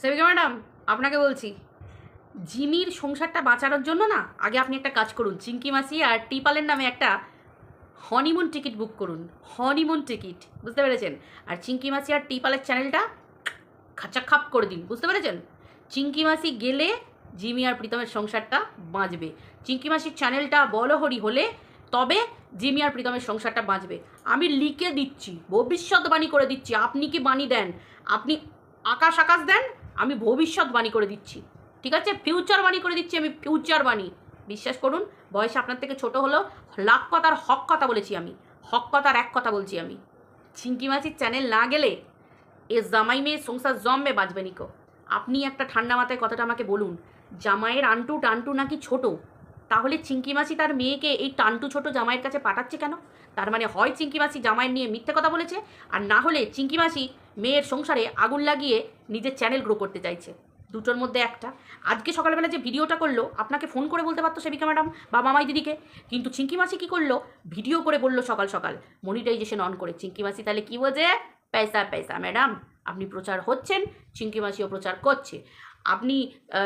সেবিকা madam, আপনাকে বলছি। জিমির সংসারটা বাঁচানোর জন্য না, আগে আপনি একটা কাজ করুন। চিঙ্কি মাসি আর টিপালের নামে একটা হনিমুন টিকিট বুক করুন। হনিমুন টিকিট বুঝতে পেরেছেন? আর চিঙ্কি মাসি আর টিপালের চ্যানেলটা খাঁচা খাপ করে দিন, বুঝতে পেরেছেন? চিঙ্কি মাসি গেলে জিমি আর প্রীতমের সংসারটা বাঁচবে। চিঙ্কি মাসির চ্যানেলটা বলহরি হলে তবে জিমি আর প্রীতমের সংসারটা বাঁচবে। আমি লিখে দিচ্ছি, ভবিষ্যৎবাণী করে দিচ্ছি। আপনি কি বাণী দেন? আপনি আকাশ আকাশ দেন? আমি ভবিষ্যৎবাণী করে দিচ্ছি। ঠিক আছে? ফিউচার বাণী করে দিচ্ছি আমি ফিউচার বাণী। বিশ্বাস করুন, বয়স আপনার থেকে ছোট হলো লাখ কথার হক কথা বলেছি আমি। হক কথার এক কথা বলছি আমি। ছিঙ্কি মাছির চ্যানেল না গেলে এ জামাই মেয়ে সংসার জমবে বাঁচবে নিকো আপনি একটা ঠান্ডা মাথায় কথাটা আমাকে বলুন, জামাইয়ের আন্টু টান্টু নাকি ছোট? তাহলে চিঙ্কি মাসি তার মেয়েকে এই টান্টু ছোট জামাইয়ের কাছে পাঠাচ্ছে কেন? তার মানে হয় চিঙ্কি মাসি জামাইয়ের নিয়ে মিথ্যে কথা বলেছে, আর না হলে চিঙ্কি মাসি মেয়ের সংসারে আগুন লাগিয়ে নিজের চ্যানেল গ্রো করতে চাইছে। দুটোর মধ্যে একটা। আজকে সকালবেলা যে ভিডিওটা করল, আপনাকে ফোন করে বলতে পারতো সেবিকা ম্যাডাম বা মামাই দিদিকে। কিন্তু চিঙ্কি মাসি কী করল? ভিডিও করে বলল সকাল সকাল। মনিটাইজেশন অন করে। চিঙ্কি মাসি তাহলে কী বোঝে পয়সা পয়সা ম্যাডাম আপনি প্রচার হচ্ছেন চিঙ্কি মাসিও প্রচার করছে। আপনি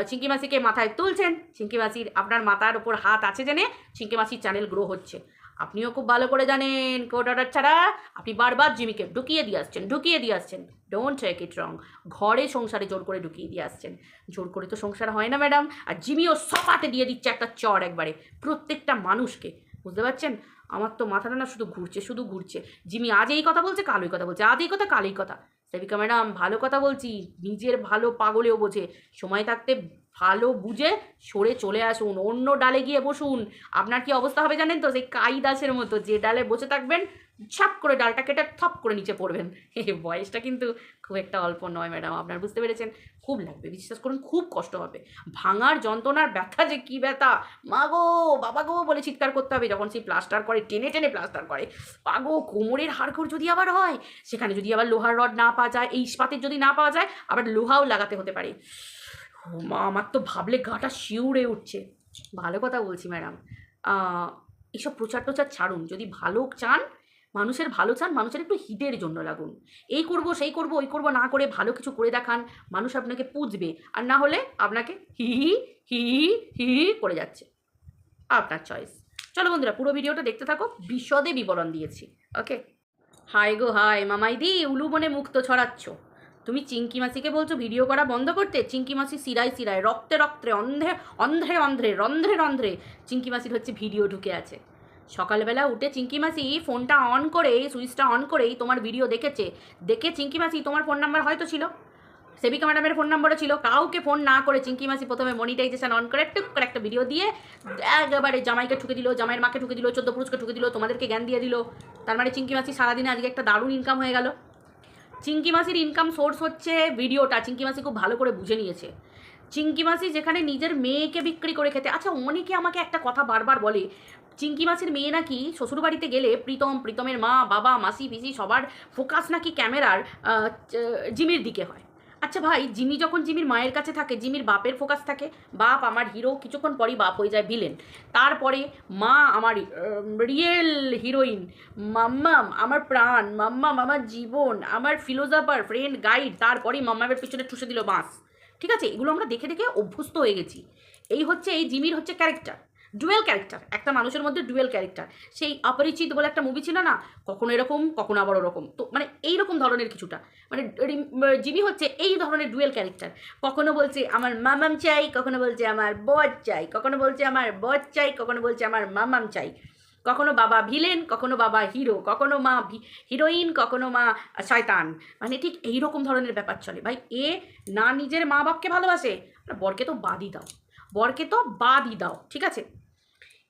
চিঙ্কি মাসিকে মাথায় তুলছেন চিঙ্কি মাসির আপনার মাথার ওপর হাত আছে জেনে চিঙ্কি মাসির চ্যানেল গ্রো হচ্ছে। আপনিও খুব ভালো করে জানেন কোড অর্ডার ছাড়া আপনি বারবার জিমিকে ঢুকিয়ে দিয়ে আসছেন, ঢুকিয়ে দিয়ে আসছেন। ডোন্ট টেক ইট রং ঘরে সংসারে জোর করে ঢুকিয়ে দিয়ে আসছেন। জোর করে তো সংসার হয় না ম্যাডাম আর জিমিও সপাতে দিয়ে দিচ্ছে একটা চর একবারে, প্রত্যেকটা মানুষকে। বুঝতে পারছেন? আমার তো মাথাটা না শুধু ঘুরছে শুধু ঘুরছে। জিমি আজ এই কথা বলছে, কাল ওই কথা বলছে, আজ এই কথা, কাল এই কথা। সেবিকা ম্যাডাম, ভালো কথা বলছি। নিজের ভালো পাগলেও বোঝে। সময় থাকতে ভালো বুঝে সরে চলে আসুন, অন্য ডালে গিয়ে বসুন। আপনার কি অবস্থা হবে জানেন তো? সেই কাই দাসের মতো, যে ডালে বসে থাকবেন ছাপ করে ডালটা কেটে থপ করে নিচে পড়বেন। এই বয়সটা কিন্তু খুব একটা অল্প নয়, ম্যাডাম, আপনার বুঝতে পেরেছেন? খুব লাগবে, বিশ্বাস করুন, খুব কষ্ট হবে। ভাঙার যন্ত্রণার ব্যথা যে কী ব্যথা! মা গো, বাবা গো বলে চিৎকার করতে হবে, যখন সেই প্লাস্টার করে, টেনে টেনে প্লাস্টার করে। পাগো কোমরের হাড়খোড় যদি আবার হয়, সেখানে যদি আবার লোহার রড না পাওয়া যায়, এই ইস্পাতের যদি না পাওয়া যায়, আবার লোহাও লাগাতে হতে পারে। মা, আমার তো ভাবলে গাটা শিউরে উঠছে। ভালো কথা বলছি, ম্যাডাম। এইসব প্রচার টোচার ছাড়ুন। যদি ভালো চান মানুষের ভালো চান, মানুষের একটু হিতের জন্য লাগুন। এই করব, সেই করব, ওই করব, না করে ভালো কিছু করে দেখান, মানুষ আপনাকে পুজবে, আর না হলে আপনাকে হি হি হি হি হি করে যাচ্ছে। আপনার চয়েস চলো বন্ধুরা, পুরো ভিডিওটা দেখতে থাকো, বিশদে বিবরণ দিয়েছি ওকে হাই গো, হাই, মামাইদি, উলু বনে মুক্ত ছড়াচ্ছ। তুমি চিঙ্কি মাসিকে বলছো ভিডিও করা বন্ধ করতে? চিঙ্কি মাসি সিরায় সিরায়, রক্তে রক্তে অন্ধে অন্ধ্রে অন্ধ্রে রন্ধ্রে রন্ধ্রে। চিঙ্কি মাসির হচ্ছে ভিডিও ঢুকে আছে। সকালবেলা উঠে চিঙ্কি মাসি ফোনটা অন করে সুইচটা অন করেই তোমার ভিডিও দেখেছে। দেখে চিঙ্কি মাসি তোমার ফোন নাম্বার হয়তো ছিল। সেবিকা ম্যাডামের ফোন নাম্বারও ছিল। কাউকে ফোন না করে চিঙ্কি মাসি প্রথমে মনিটাইজেশন অন করে টুক করে একটা ভিডিও দিয়ে একেবারে জামাইকে ঠুকে দিল, জামাইয়ের মাকে ঠুকে দিল, চোদ্দ পুরুষকে ঠুকে দিল, তোমাদেরকে জ্ঞান দিয়ে দিল। তার মানে চিঙ্কি মাসি সারাদিনে আজকে একটা দারুণ ইনকাম হয়ে গেল। চিঙ্কি মাসির ইনকাম সোর্স হচ্ছে ভিডিওটা চিঙ্কি মাসি খুব ভালো করে বুঝে নিয়েছে। চিঙ্কি মাসি যেখানে নিজের মেয়েকে বিক্রি করে খেতে আচ্ছা অনেকে আমাকে একটা কথা বারবার বলে চিঙ্কি মাছের মেয়ে নাকি শ্বশুরবাড়িতে গেলে প্রীতম, প্রীতমের মা, বাবা, মাসি, পিসি সবার ফোকাস নাকি ক্যামেরার জিমির দিকে হয়? আচ্ছা ভাই, জিমি যখন জিমির মায়ের কাছে থাকে, জিমির বাপের ফোকাস থাকে। বাপ আমার হিরো কিছুক্ষণ পরই বাপ হয়ে যায় ভিলেন তারপরে মা আমার রিয়েল হিরোইন মাম্মাম, আমার প্রাণ। মাম্মাম, আমার জীবন। আমার ফিলোজাফার ফ্রেন্ড গাইড তারপরেই মাম্মামের পিছনে ঠুসে দিল বাঁশ। ঠিক আছে? এগুলো আমরা দেখে দেখে অভ্যস্ত হয়ে গেছি। এই হচ্ছে, এই জিমির হচ্ছে ক্যারেক্টার ডুয়েল ক্যারেক্টার একটা মানুষের মধ্যে ডুয়েল ক্যারেক্টার সেই অপরিচিত বলে একটা মুভি ছিল না, কখনো এরকম, কখনো আবার ওরকম। তো মানে এইরকম ধরনের কিছুটা। মানে জিমি হচ্ছে এই ধরনের ডুয়েল ক্যারেক্টার কখনো বলছে আমার মামাম চাই, কখনো বলছে আমার বর চাই, কখনো বলছে আমার বর চাই, কখনো বলছে আমার মামাম চাই। কখনো বাবা ভিলেন কখনো বাবা হিরো কখনো মা হিরোইন কখনো মা শয়তান। মানে ঠিক এই রকম ধরনের ব্যাপার চলে। ভাই, এ না নিজের মা বাপকে ভালোবাসে বরকে তো বাদই দাও। বরকে তো বাদই দাও, ঠিক আছে?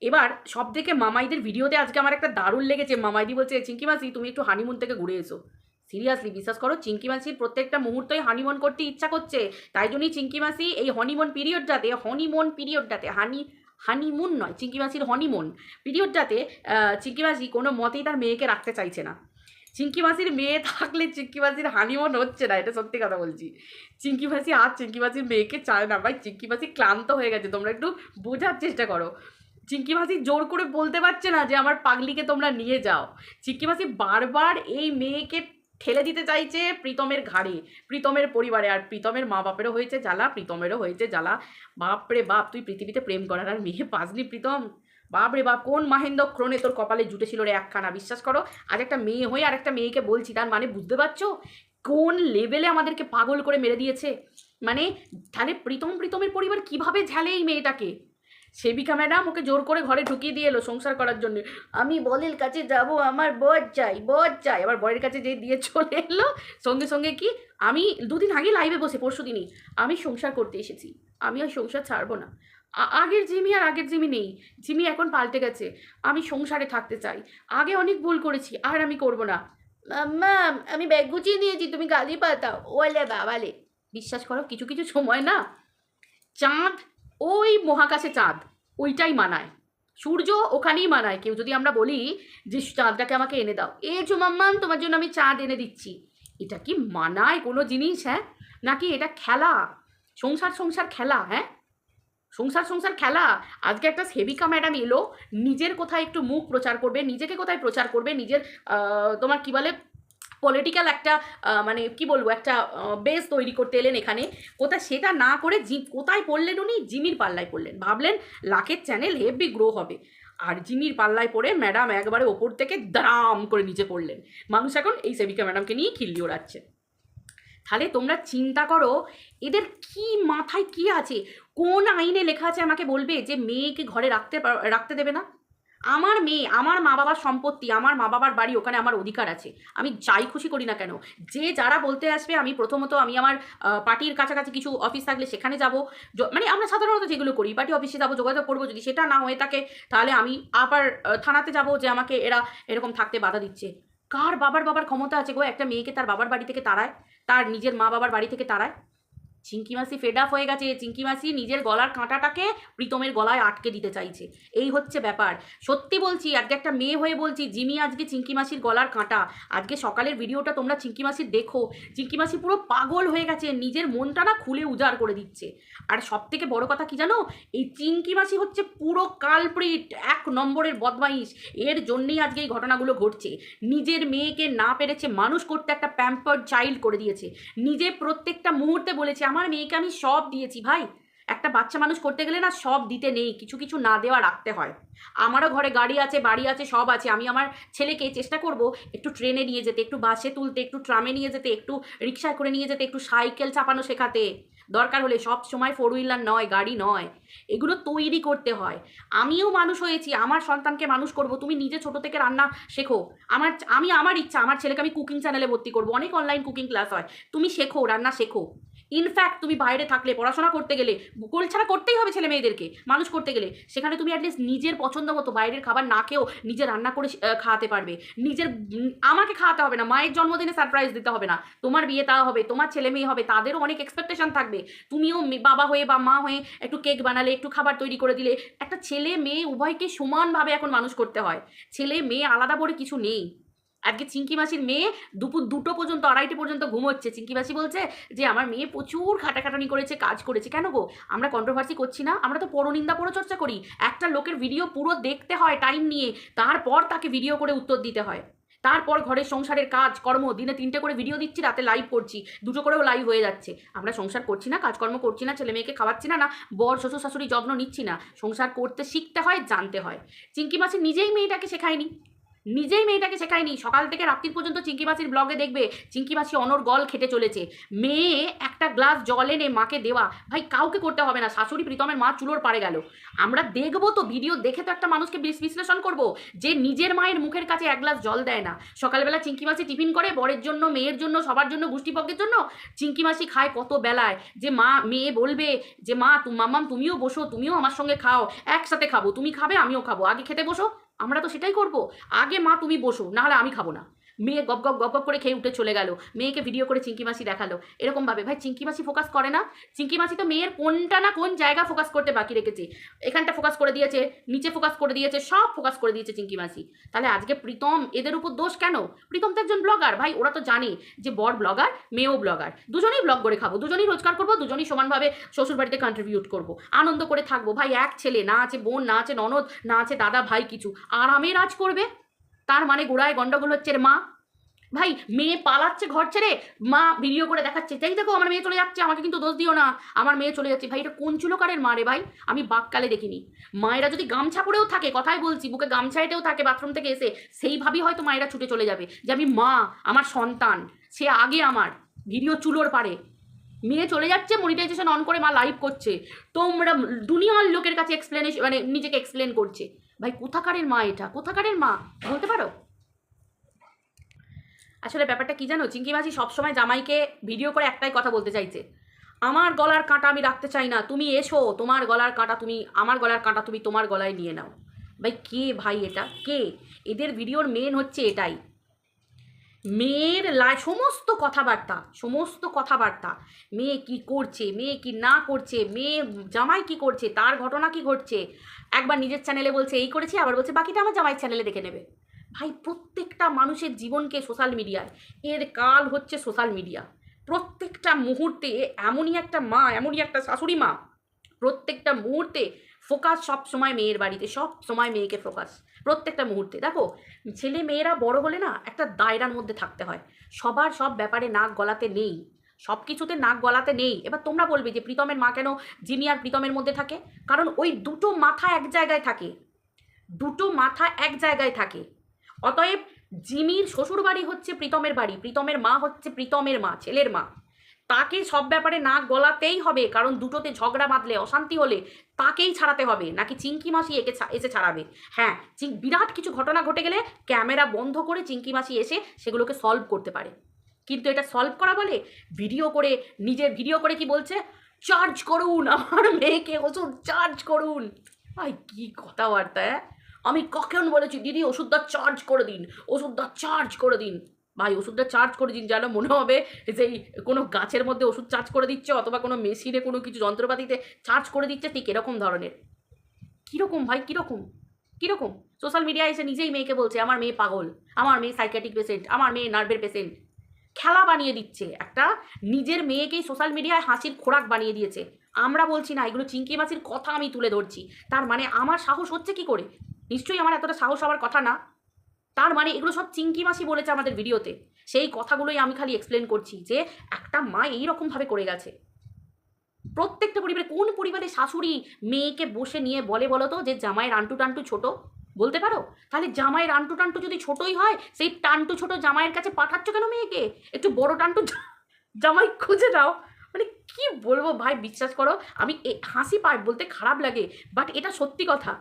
এবার সব থেকে মামাইদের ভিডিওতে আজকে আমার একটা দারুণ লেগেছে। মামাইদি বলছে, চিঙ্কি মাসি, তুমি একটু হানিমুন থেকে ঘুরে এসো। সিরিয়াসলি বিশ্বাস করো, চিঙ্কি মাসির প্রত্যেকটা মুহূর্তেই হানিমুন করতে ইচ্ছা করছে। তাই জন্যই চিঙ্কি মাসি এই হনিমুন পিরিয়ডটাতে হনিমুন পিরিয়ডটাতে হানি হানিমুন নয়, চিঙ্কি মাসির হনিমুন পিরিয়ডটাতে চিঙ্কি মাসি কোনো মতেই তার মেয়েকে রাখতে চাইছে না। চিঙ্কি মাসির মেয়ে থাকলে চিঙ্কি মাসির হানিমুন হচ্ছে না, এটা সত্যি কথা বলছি। চিঙ্কি মাসি আর চিঙ্কি মাসির মেয়েকে চায় না। ভাই, চিঙ্কি মাসি ক্লান্ত হয়ে গেছে, তোমরা একটু বোঝার চেষ্টা করো। চিঙ্কি মাসি জোর করে বলতে পারছে না যে আমার পাগলিকে তোমরা নিয়ে যাও। চিঙ্কি মাসি বারবার এই মেয়েকে ঠেলে দিতে চাইছে প্রীতমের ঘাড়ে, প্রীতমের পরিবারে। আর প্রীতমের মা বাপেরও হয়েছে জ্বালা, প্রীতমেরও হয়েছে জ্বালা। বাপরে বাপ, তুই পৃথিবীতে প্রেম করার আর মেয়ে পাজলি প্রীতম। বাপরে বাপ, কোন মাহেন্দ্র ক্রোনে তোর কপালে জুটেছিল রে একখানা? বিশ্বাস করো, আজ একটা মেয়ে হয়ে আর একটা মেয়েকে বলছি, তার মানে বুঝতে পারছ? কোন লেভেলে আমাদেরকে পাগল করে মেরে দিয়েছে? মানে তাহলে প্রীতম, প্রীতমের পরিবার কীভাবে ঝালে এই মেয়েটাকে? সেবিকা ম্যাডাম ওকে জোর করে ঘরে ঢুকিয়ে দিয়ে এলো সংসার করার জন্য। আমি বলের কাছে যাব, আমার বর চাই বর চাই। আবার বরের কাছে যে দিয়ে চলে এলো। সঙ্গে সঙ্গে কি, আমি দুদিন আগে লাইভে বসে, পরশু দিনই, আমি সংসার করতে এসেছি। আমি ওই সংসার ছাড়বো না। আগের জিমি আর আগের জিমি নেই। জিমি এখন পাল্টে গেছে। আমি সংসারে থাকতে চাই। আগে অনেক ভুল করেছি, আর আমি করব না। ম্যাম আমি ব্যাগ গুছিয়ে নিয়েছি, তুমি গালি পাতাও। ওলে বাবালে। বিশ্বাস করো, কিছু কিছু সময় না, চাঁদ ওই মহাকাশে চাঁদ, ওইটাই মানায়। সূর্য ওখানেই মানায়। কেউ যদি আমরা বলি যে, চাঁদটাকে আমাকে এনে দাও। এ মাম্মাম, তোমার জন্য আমি চাঁদ এনে দিচ্ছি। এটা কি মানায় কোনো জিনিস হ্যাঁ? নাকি এটা খেলা? সংসার সংসার খেলা হ্যাঁ? সংসার সংসার খেলা। আজকে একটা সেবিকা ম্যাডাম এলো, নিজের কোথায় একটু মুখ প্রচার করবে, নিজেকে কোথায় প্রচার করবে, নিজের তোমার কি বলে পলিটিক্যাল একটা মানে কি বলব, একটা বেস তৈরি করতে এলেন এখানে। কোথায় সেটা না করে জি, কোথায় পড়লেন উনি? জিমির পাল্লায় পড়লেন। ভাবলেন লাখের চ্যানেল হেভি গ্রো হবে। আর জিমির পাল্লায় পড়ে ম্যাডাম একবারে ওপর থেকে দাম করে নিচে পড়লেন। মানুষ এখন এই সেবিকা ম্যাডামকে নিয়ে খিল্লি ওড়াচ্ছে তাহলে তোমরা চিন্তা করো, এদের কি মাথায় কি আছে? কোন আইনে লেখা আছে আমাকে বলবে যে মেয়েকে ঘরে রাখতে রাখতে দেবে না? আমার মেয়ে, আমার মা বাবার সম্পত্তি, আমার মা বাবার বাড়ি ওখানে আমার অধিকার আছে। আমি যাই খুশি করি না কেন, যে যারা বলতে আসবে, আমি প্রথমত আমি আমার পার্টির কাছাকাছি কিছু অফিস থাকলে সেখানে যাব। মানে আমরা সাধারণত যেগুলো করি, পার্টি অফিসে যাব, যোগাযোগ করব, যদি সেটা না হয়ে থাকে, তাহলে আমি আবার থানাতে যাব যে আমাকে এরা এরকম থাকতে বাধা দিচ্ছে। কার বাবার বাবার ক্ষমতা আছে গো? একটা মেয়েকে তার বাবার বাড়ি থেকে তাড়ায়, তার নিজের মা বাবার বাড়ি থেকে তাড়ায়। চিঙ্কি মাসি ফেড আপ হয়ে গেছে। চিঙ্কি মাসি নিজের গলার কাঁটাটাকে প্রীতমের গলায় আটকে দিতে চাইছে। এই হচ্ছে ব্যাপার। সত্যি বলছি, আজকে একটা মেয়ে হয়ে বলছি জিমি আজকে চিঙ্কি মাসির গলার কাঁটা। আজকে সকালের ভিডিওটা তোমরা চিঙ্কি মাসির দেখো। চিঙ্কি মাসি পুরো পাগল হয়ে গেছে। নিজের মনটা না খুলে উজাড় করে দিচ্ছে। আর সব থেকে বড় কথা কি জানো? এই চিঙ্কি মাসি হচ্ছে পুরো কালপ্রিট, এক নম্বরের বদমাইশ। এর জন্যেই আজকে এই ঘটনাগুলো ঘটছে। নিজের মেয়েকে না পেরেছে মানুষ করতে একটা প্যাম্পার্ড চাইল্ড করে দিয়েছে। নিজে প্রত্যেকটা মুহূর্তে বলেছে আমার মেয়েকে আমি সব দিয়েছি ভাই। একটা বাচ্চা মানুষ করতে গেলে না সব দিতে নেই, কিছু কিছু না দেওয়া রাখতে হয়। আমারও ঘরে গাড়ি আছে, বাড়ি আছে, সব আছে। আমি আমার ছেলেকে চেষ্টা করব একটু ট্রেনে নিয়ে যেতে, একটু বাসে তুলতে, একটু ট্রামে নিয়ে যেতে, একটু রিক্সায় করে নিয়ে যেতে, একটু সাইকেল চাপানো শেখাতে। দরকার হলে সব সময় ফোর হুইলার নয়, গাড়ি নয়। এগুলো তৈরি করতে হয়। আমিও মানুষ হয়েছি, আমার সন্তানকে মানুষ করব। তুমি নিজে ছোট থেকে রান্না শেখো। আমার, আমি আমার ইচ্ছা, আমার ছেলেকে আমি কুকিং চ্যানেলে ভর্তি করব। অনেক অনলাইন কুকিং ক্লাস হয়। তুমি শেখো, রান্না শেখো। ইনফ্যাক্ট তুমি বাইরে থাকলে, পড়াশোনা করতে গেলে, গোল ছাড়া করতেই হবে ছেলে মেয়েদেরকে, মানুষ করতে গেলে। সেখানে তুমি অ্যাটলিস্ট নিজের পছন্দ মতো বাইরের খাবার না খেয়েও নিজে রান্না করে খাওয়াতে পারবে। নিজের আমাকে খাওয়াতে হবে না, মায়ের জন্মদিনে সারপ্রাইজ দিতে হবে না। তোমার বিয়ে তা হবে, তোমার ছেলে মেয়ে হবে, তাদেরও অনেক এক্সপেকটেশন থাকবে। তুমিও বাবা হয়ে বা মা হয়ে একটু কেক বানালে, একটু খাবার তৈরি করে দিলে, একটা ছেলে মেয়ে উভয়কে সমানভাবে এখন মানুষ করতে হয়। ছেলে মেয়ে আলাদা করে কিছু নেই। আজকে চিঙ্কি মাসির মেয়ে দুপুর দুটো পর্যন্ত, আড়াইটে পর্যন্ত ঘুমোচ্ছে। চিঙ্কি মাসি বলছে যে, আমার মেয়ে প্রচুর খাটাখাটানি করেছে, কাজ করেছে। কেন গো? আমরা কন্ট্রোভার্সি করছি না? আমরা তো পরনিন্দা পরচর্চা করি। একটা লোকের ভিডিও পুরো দেখতে হয় টাইম নিয়ে। তারপর তাকে ভিডিও করে উত্তর দিতে হয়। তারপর ঘরের সংসারের কাজ, কর্ম, দিনে তিনটে করে ভিডিও দিচ্ছি, রাতে লাইভ করছি। দুটো করেও লাইভ হয়ে যাচ্ছে। আমরা সংসার করছি না, কাজকর্ম করছি না, ছেলে মেয়েকে খাওয়াচ্ছি না না, বর, শ্বশুর, শাশুড়ি, যত্ন নিচ্ছি না। সংসার করতে শিখতে হয়, জানতে হয়। চিঙ্কি মাসি নিজেই মেয়েটাকে শেখায়নি। নিজেই মেয়েটাকে শেখায়নি। সকাল থেকে রাত্রির পর্যন্ত চিঙ্কি মাসির ব্লগে দেখবে চিঙ্কি মাসি অনর্গল খেটে চলেছে। মেয়ে একটা গ্লাস জল এনে মাকে দেওয়া। ভাই, কাউকে করতে হবে না। শাশুড়ি প্রীতমের মা চুলোর পারে গেল। আমরা দেখব তো ভিডিও দেখে তো একটা মানুষকে বিশ্লেষণ করব যে নিজের মায়ের মুখের কাছে এক গ্লাস জল দেয় না। সকালবেলা চিঙ্কি মাসি টিফিন করে, বরের জন্য, মেয়ের জন্য, সবার জন্য গোষ্ঠীপক্ষের জন্য চিঙ্কি মাসি খায় কত বেলায়। যে মা, মেয়ে বলবে যে, মা মাম্মাম, তুমিও বসো, তুমিও আমার সঙ্গে খাও, একসাথে খাব। তুমি খাবে, আমিও খাব। আগে খেতে বসো আমরা তো সেটাই করব। আগে মা তুমি বসো নাহলে আমি খাব না। মেয়ে গপ গপ গপ করে খেয়ে উঠে চলে গেল। মেয়েকে ভিডিও করে চিঙ্কি মাসি দেখাল। এরকমভাবে ভাই চিঙ্কি মাসি ফোকাস করে না? চিঙ্কি মাসি তো মেয়ের কোনটা না কোন জায়গা ফোকাস করতে বাকি রেখেছে? এখানটা ফোকাস করে দিয়েছে, নিচে ফোকাস করে দিয়েছে, সব ফোকাস করে দিয়েছে চিঙ্কি মাসি। তাহলে আজকে প্রীতম, এদের উপর দোষ কেন? প্রীতম তো একজন ব্লগার ভাই, ওরা তো জানে যে বর ব্লগার মেয়েও ব্লগার দুজনেই ব্লগ করে খাব। দুজনেই রোজগার করব, দুজনেই সমানভাবে শ্বশুরবাড়িতে কন্ট্রিবিউট করব। আনন্দ করে থাকব। ভাই, এক ছেলে, না আছে বোন, না আছে ননদ, না আছে দাদা, ভাই কিছু। আরামে রাজ করবে। তার মানে গোড়ায় গন্ডগোল হচ্ছে মা। ভাই, মেয়ে পালাচ্ছে ঘর ছেড়ে, মা ভিডিও করে দেখাচ্ছে। তাই দেখো, আমার মেয়ে চলে যাচ্ছে, আমাকে কিন্তু দোষ দিও না। আমার মেয়ে চলে যাচ্ছে। ভাই, এটা কোন চুলোকারের মা রে ভাই? আমি বাককালে দেখিনি। মায়েরা যদি গামছা পরেও থাকে, কথাই বলছি, বুকে গামছা এটেও থাকে বাথরুম থেকে এসে, সেইভাবেই হয়তো মায়েরা ছুটে চলে যাবে। যে আমি মা, আমার সন্তান, সে আগে আমার ভিডিও চুলোর পারে। মেয়ে চলে যাচ্ছে মনিটাইজেশন অন করে মা লাইভ করছে। তোমরা, দুনিয়ার লোকের কাছে এক্সপ্লেনেশন মানে নিজেকে এক্সপ্লেন করছে। ভাই, কোথাকারের মা এটা? কোথাকারের মা? বলতে পারো? আসলে ব্যাপারটা কি জানো? চিঙ্কি মাঝি সবসময় জামাইকে ভিডিও করে একটাই কথা বলতে চাইছে। আমার গলার কাঁটা আমি রাখতে চাই না। তুমি এসো, তোমার গলার কাঁটা তুমি, আমার গলার কাঁটা তুমি তোমার গলায় নিয়ে নাও। ভাই, কে ভাই এটা? কে? এদের ভিডিওর মেন হচ্ছে এটাই। মেয়ের লাই সমস্ত কথাবার্তা সমস্ত কথাবার্তা, মেয়ে কি করছে, মেয়ে কি না করছে, মেয়ে জামাই কি করছে, তার ঘটনা কি ঘটছে, একবার নিজের চ্যানেলে বলছে, এই করেছে, আবার বলছে, বাকিটা আমার জামাই চ্যানেলে দেখে নেবে। ভাই, প্রত্যেকটা মানুষের জীবনকে সোশ্যাল মিডিয়ায় এর কাল হচ্ছে সোশ্যাল মিডিয়া প্রত্যেকটা মুহূর্তে এমনই একটা মা, এমনই একটা শাশুড়ি মা, প্রত্যেকটা মুহূর্তে ফোকাস সব সময় মেয়ের বাড়িতে সব সময় মেয়েকে ফোকাস প্রত্যেকটা মুহূর্তে। দেখো, ছেলে মেয়েরা বড় হলে না একটা দায়রার মধ্যে থাকতে হয়। সবার সব ব্যাপারে নাক গলাতে নেই। সব কিছুতে নাক গলাতে নেই। এবার তোমরা বলবে যে প্রীতমের মা কেন জিমি আর প্রীতমের মধ্যে থাকে? কারণ ওই দুটো মাথা এক জায়গায় থাকে। দুটো মাথা এক জায়গায় থাকে। অতএব জিমির শ্বশুর বাড়ি হচ্ছে প্রীতমের বাড়ি, প্রীতমের মা হচ্ছে প্রীতমের মা, ছেলের মা। তাকে সব ব্যাপারে নাক গলাতেই হবে, কারণ দুটোতে ঝগড়া বাঁধলে অশান্তি হলে তাকেই ছাড়াতে হবে, নাকি চিঙ্কি মাসি একে এসে ছাড়াবে? হ্যাঁ বিরাট কিছু ঘটনা ঘটে গেলে ক্যামেরা বন্ধ করে চিঙ্কি মাসি এসে সেগুলোকে সলভ করতে পারে। কিন্তু এটা সলভ করা বলে ভিডিও করে, নিজের ভিডিও করে কি বলছে? চার্জ করুন, আমার মেয়েকে ওষুধ চার্জ করুন। ভাই কী কথাবার্তা হ্যাঁ আমি কখন বলেছি, দিদি, ওষুধটা চার্জ করে দিন, ওষুধটা চার্জ করে দিন। ভাই ওষুধটা চার্জ করে দিন, যেন মনে হবে যে কোনো গাছের মধ্যে ওষুধ চার্জ করে দিচ্ছে অথবা কোনো মেশিনে কোনো কিছু যন্ত্রপাতিতে চার্জ করে দিচ্ছে, ঠিক এরকম ধরনের। কীরকম ভাই, কীরকম? কীরকম? সোশ্যাল মিডিয়ায় এসে নিজেই মেয়েকে বলছে, আমার মেয়ে পাগল, আমার মেয়ে সাইকেটিক পেশেন্ট আমার মেয়ে নার্ভের পেশেন্ট খেলা বানিয়ে দিচ্ছে, একটা নিজের মেয়েকেই সোশ্যাল মিডিয়ায় হাসির খোরাক বানিয়ে দিয়েছে। আমরা বলছি, না, এগুলো চিঙ্কি মাছির কথা আমি তুলে ধরছি। তার মানে আমার সাহস হচ্ছে কি করে? নিশ্চয়ই আমার এতটা সাহস হওয়ার কথা না। তার মানে এগুলো সব চিঙ্কি মাসি বলেছে আমাদের ভিডিওতে। সেই কথাগুলোই আমি খালি এক্সপ্লেন করছি যে একটা মা এইরকমভাবে করে গেছে। প্রত্যেকটা পরিবারে কোন পরিবারে শাশুড়ি মেয়েকে বসে নিয়ে বলে বলো তো যে জামাইয়ের আন্টু টান্টু ছোট? বলতে পারো? তাহলে জামাইয়ের আন্টু টান্টু যদি ছোটই হয়, সেই টান্টু ছোট জামাইয়ের কাছে পাঠাচ্ছ কেন মেয়েকে? একটু বড় টান্টু জামাই খুঁজে দাও মানে কি বলব ভাই, বিশ্বাস করো, আমি হাসি পায় বলতে খারাপ লাগে বাট এটা সত্যি কথা।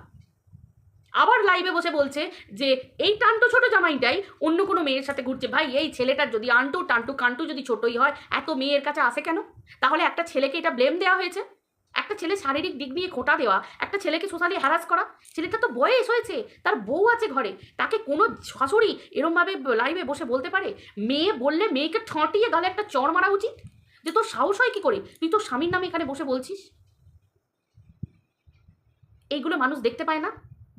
আবার লাইভে বসে বলছে যে, এই টান্টু ছোট জামাইটাই অন্য কোনো মেয়ের সাথে ঘুরছে। ভাই, এই ছেলেটার যদি আন্টু, টান্টু, কান্টু যদি ছোটই হয়, এত মেয়ের কাছে আসে কেন? তাহলে একটা ছেলেকে এটা ব্লেম দেওয়া হয়েছে? একটা ছেলে শারীরিক দিক দিয়ে খোটা দেওয়া, একটা ছেলেকে সোশ্যালি হ্যারাস করা? ছেলেটা তো বয়স হয়েছে, তার বউ আছে ঘরে। তাকে কোনো শাশুড়ি এরমভাবে লাইভে বসে বলতে পারে? মেয়ে বললে মেয়েকে ঠঁটিয়ে গালে একটা চর মারা উচিত? যে তোর সাহস হয় কী করে? তুই তোর স্বামীর নামে এখানে বসে বলছিস? এইগুলো মানুষ দেখতে পায় না।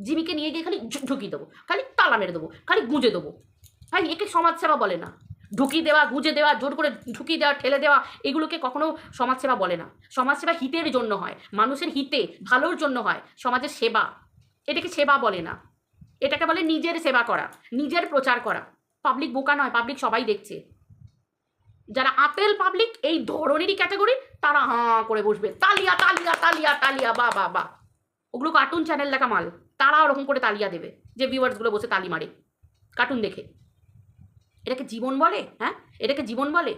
জিমিকে নিয়ে গিয়ে খালি ঢুকিয়ে দেবো, খালি তালা মেরে দেবো, খালি গুঁজে দেবো। ভাই, একে সমাজসেবা বলে না। ঢুকিয়ে দেওয়া, গুঁজে দেওয়া, জোর করে ঢুকিয়ে দেওয়া, ঠেলে দেওয়া, এগুলোকে কখনো সমাজসেবা বলে না। সমাজসেবা হিতের জন্য হয়, মানুষের হিতে, ভালোর জন্য হয়, সমাজের সেবা। এটাকে সেবা বলে না। এটাকে বলে নিজের সেবা করা, নিজের প্রচার করা। পাবলিক বোকা নয়, পাবলিক সবাই দেখছে। যারা আতেল পাবলিক, এই ধরনেরই ক্যাটাগরি, তারা হাঁ করে বসবে, তালিয়া তালিয়া তালিয়া তালিয়া, বা বা বা। ওগুলো কার্টুন চ্যানেল দেখা মাল। তারা ওরকম করে তালিয়া দেবে, যে ভিউয়ার্সগুলো বসে তালি মারে কার্টুন দেখে। এটাকে জীবন বলে? হ্যাঁ? এটাকে জীবন বলে?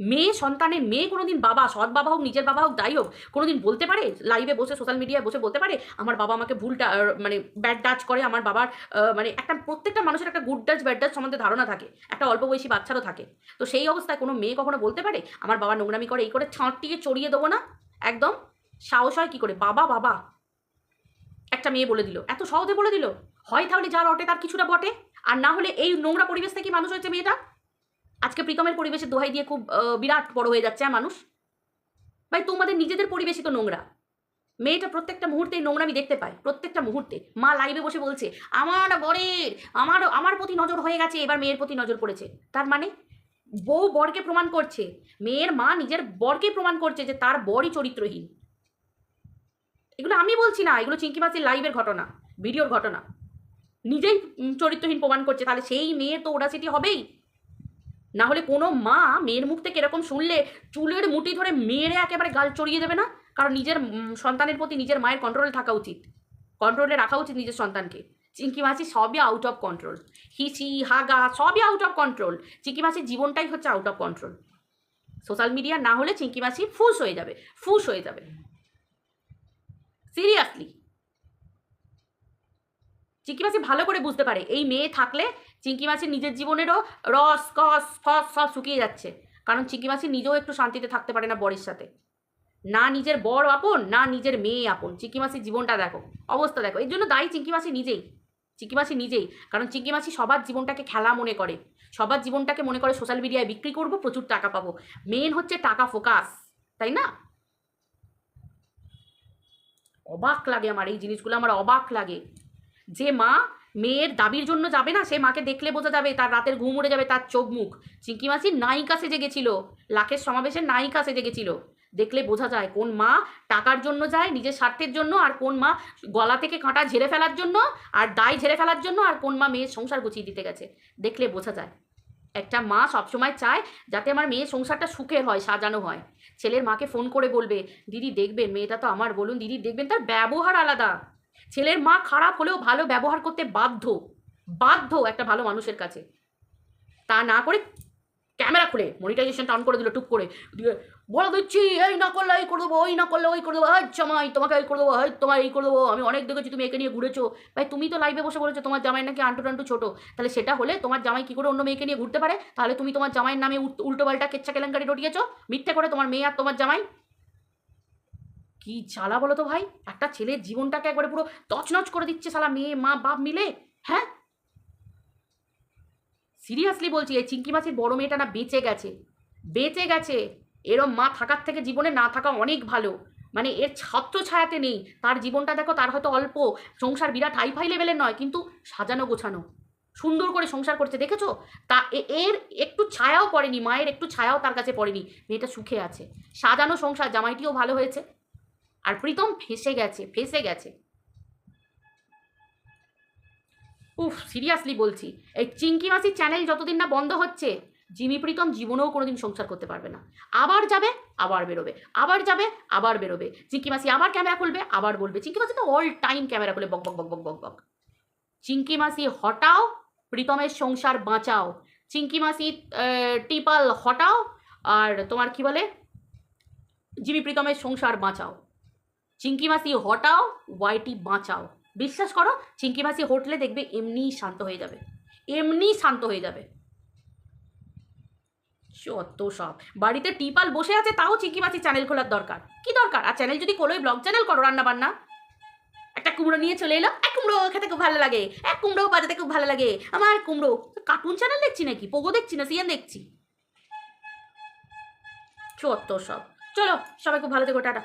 মেয়ে সন্তানের মেয়ে কোনোদিন বাবা, সৎ বাবা হোক, নিজের বাবা হোক, যাই হোক, কোনোদিন বলতে পারে? লাইভে বসে সোশ্যাল মিডিয়ায় বসে বলতে পারে, আমার বাবা আমাকে ভুলটা মানে ব্যাড টাচ করে, আমার বাবার মানে একটা প্রত্যেকটা মানুষের একটা গুড টাচ ব্যাড টাচ সম্বন্ধে ধারণা থাকে, একটা অল্প বয়সী বাচ্চারও থাকে। তো সেই অবস্থায় কোনো মেয়ে কখনো বলতে পারে, আমার বাবা নোংরামি করে, এই করে ছাঁটিয়ে চড়িয়ে দেবো না? একদম? সাহস হয় কী করে? বাবা বাবা। একটা মেয়ে বলে দিল। এত সহজে বলে দিল? হয় তাহলে যার রটে তার কিছুটা বটে? আর না হলে এই নোংরা পরিবেশ থেকে মানুষ হয়েছে মেয়েটা? আজকে প্রীতমের পরিবেশের দোহাই দিয়ে খুব বিরাট বড় হয়ে যাচ্ছে হ্যাঁ মানুষ? ভাই, তোমাদের নিজেদের পরিবেশই তো নোংরা। মেয়েটা প্রত্যেকটা মুহূর্তেই নোংরামি দেখতে পায়, প্রত্যেকটা মুহূর্তে। মা লাইভে বসে বলছে, আমার বরের, আমার আমার প্রতি নজর হয়ে গেছে, এবার মেয়ের প্রতি নজর পড়েছে। তার মানে বউ বরকে প্রমাণ করছে। মেয়ের মা নিজের বরকে প্রমাণ করছে যে তার বরই চরিত্রহীন। এগুলো আমি বলছি না, এগুলো চিঙ্কি মাসির লাইভের ঘটনা ভিডিওর ঘটনা। নিজেই চরিত্রহীন প্রমাণ করছে, তাহলে সেই মেয়ে তো ওরাসিটি হবেই। না হলে কোনো মা মেয়ের মুখ থেকে এরকম শুনলে চুলের মুটি ধরে মেয়েরে একেবারে গাল চড়িয়ে দেবে না? কারণ নিজের সন্তানের প্রতি নিজের মায়ের কন্ট্রোলে থাকা উচিত। কন্ট্রোলে রাখা উচিত নিজের সন্তানকে। চিঙ্কি মাছি সবই আউট অফ কন্ট্রোল হিসি, হাগা, সবই আউট অফ কন্ট্রোল চিঙ্কি মাছির জীবনটাই হচ্ছে out of control social media না হলে চিঙ্কি মাছি ফুস হয়ে যাবে, ফুস হয়ে যাবে। সিরিয়াসলি চিঙ্কি মাছি ভালো করে বুঝতে পারে। এই মেয়ে থাকলে চিঙ্কি মাছির নিজের জীবনেরও রস, কস, ফস সব শুকিয়ে যাচ্ছে। কারণ চিঙ্কি মাছি নিজেও একটু শান্তিতে থাকতে পারে না বরের সাথে। না নিজের বর আপন, না নিজের মেয়ে আপন। চিঙ্কি মাসির জীবনটা দেখো, অবস্থা দেখো। এর জন্য দায়ী চিঙ্কি মাছি নিজেই। চিঙ্কি মাসি নিজেই। কারণ চিঙ্কি মাসি সবার জীবনটাকে খেলা মনে করে। সবার জীবনটাকে মনে করে সোশ্যাল মিডিয়ায় বিক্রি করব, প্রচুর টাকা পাবো। মেন হচ্ছে টাকা ফোকাস তাই না? অবাক লাগে আমার, এই জিনিসগুলো আমার অবাক লাগে। যে মা মেয়ের দাবির জন্য যাবে না, সে মাকে দেখলে বোঝা যাবে, তার রাতের ঘুম উড়ে যাবে, তার চোখ মুখ। চিঙ্কি মাসি নায়িকা সেজে গেছিল লাখের সমাবেশে নায়িকা সেজে গেছিল দেখলে বোঝা যায় কোন মা টাকার জন্য যায়, নিজের স্বার্থের জন্য, আর কোন মা গলা থেকে কাঁটা ঝেড়ে ফেলার জন্য, আর দায় ঝেড়ে ফেলার জন্য, আর কোন মা মেয়ের সংসার গুছিয়ে দিতে গেছে। দেখলে বোঝা যায়। একটা মা সবসময় চায় যাতে আমার মেয়ের সংসারটা সুখের হয়, সাজানো হয়। ছেলের মাকে ফোন করে বলবে, দিদি দেখবেন, মেয়েটা তো আমার, বলুন দিদি দেখবেন, তার ব্যবহার আলাদা। ছেলের মা খারাপ হলেও ভালো ব্যবহার করতে বাধ্য বাধ্য একটা ভালো মানুষের কাছে। তা না করে ক্যামেরা খুলে মনিটাইজেশনটা অন করে দিল, টুক করে। দিয়ে বলে দিচ্ছি, এই না করলে এই করে দেবো ওই না করলে ওই করে দেবো হাই জামাই, তোমাকে এই করে দেবো হাই তোমার এই করে দেবো, আমি অনেক দেখেছি তুমি একে নিয়ে ঘুরেছো। ভাই, তুমি তো লাইভে বসে বলেছ তোমার জামাই নাকি আন্টু টান্টু ছোটো। তাহলে সেটা হলে তোমার জামাই কী করে অন্য মেয়েকে নিয়ে ঘুরতে পারে? তাহলে তুমি তোমার জামাইয়ের নামে উল্টো পাল্টা কেচ্ছা কেলেঙ্কারি রটিয়েছো? মিথ্যে করে তোমার মেয়ে আর তোমার জামাই? কি চালা বলো তো ভাই? একটা ছেলের জীবনটাকে একবারে পুরো তছনছ করে দিচ্ছে সালা মেয়ে, মা, বাপ মিলে হ্যাঁ? সিরিয়াসলি বলছি, এই চিঙ্কি মাছের বড় মেয়েটা না বেঁচে গেছে। বেঁচে গেছে। এরম মা থাকার থেকে জীবনে না থাকা অনেক ভালো। মানে এর ছাত্র ছায়াতে নেই। তার জীবনটা দেখো, তার হয়তো অল্প। সংসার বিরাট হাই ফাই লেভেলের নয়, কিন্তু সাজানো গোছানো। সুন্দর করে সংসার করছে, দেখেছ? তা এর একটু ছায়াও পড়েনি, মায়ের একটু ছায়াও তার কাছে পড়েনি। মেয়েটা সুখে আছে। সাজানো সংসার, জামাইটিও ভালো হয়েছে। আর প্রীতম ফেসে গেছে ফেসে গেছে। উফ সিরিয়াসলি বলছি। এই চিঙ্কি মাসির চ্যানেল যতদিন না বন্ধ হচ্ছে, জিমি প্রীতম জীবনেও কোনোদিন সংসার করতে পারবে না। আবার যাবে, আবার বেরোবে। আবার যাবে, আবার বেরোবে। চিঙ্কি মাসি আবার ক্যামেরা খুলবে, আবার বলবে। চিঙ্কি মাসি তো অল টাইম ক্যামেরা খুলে বক বক বক বক বক বক। চিঙ্কি মাসি, হটাও, প্রীতমের সংসার বাঁচাও। চিঙ্কি মাসি টিপাল, হটাও, আর তোমার কি বলে? জিমি প্রীতমের সংসার বাঁচাও। চিঙ্কি মাসি, হটাও, ওয়াইটি, বাঁচাও। বিশ্বাস করো মাসি হোটলে দেখবে এমনিই শান্ত হয়ে যাবে। এমনিই শান্ত হয়ে যাবে। সত্য সব। বাড়িতে টিপাল বসে আছে, তাও মাসি চ্যানেল খোলার দরকার। কি দরকার? আর চ্যানেল যদি খোলোই ব্লগ চ্যানেল করো রান্না বান্না একটা কুমড়ো নিয়ে চলে এলো এক কুমড়ো খেতে খুব ভালো লাগে, এক কুমড়ো বাজাতে খুব ভালো লাগে। আমার কুমড়ো কার্টুন চ্যানেল দেখছি নাকি? পোগো দেখছি না সিয়ান দেখছি? সত্য সব। চলো, সবাই খুব ভালো থেকো, টাটা।